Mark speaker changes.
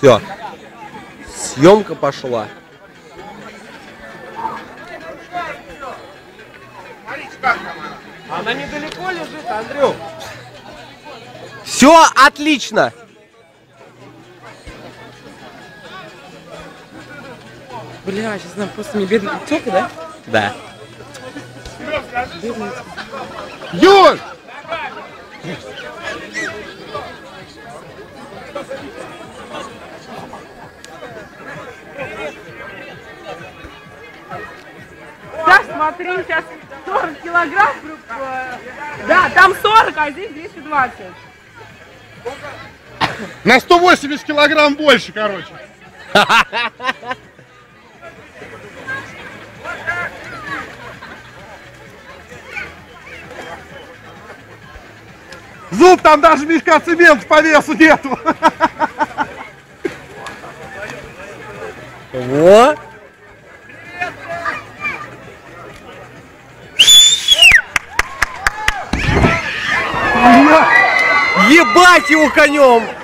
Speaker 1: Все. Съемка пошла.
Speaker 2: Она недалеко лежит, Андрюх.
Speaker 1: Все отлично.
Speaker 3: Бля, сейчас нам просто не бедный тёлка, да?
Speaker 1: Да.
Speaker 2: Юль!
Speaker 3: Саш, смотри, сейчас 40 килограмм. Да, там 40, а здесь 220.
Speaker 2: На 180 килограмм больше, короче. Зуб там даже мешка цемента по весу нету.
Speaker 1: Во. Ебать его конем!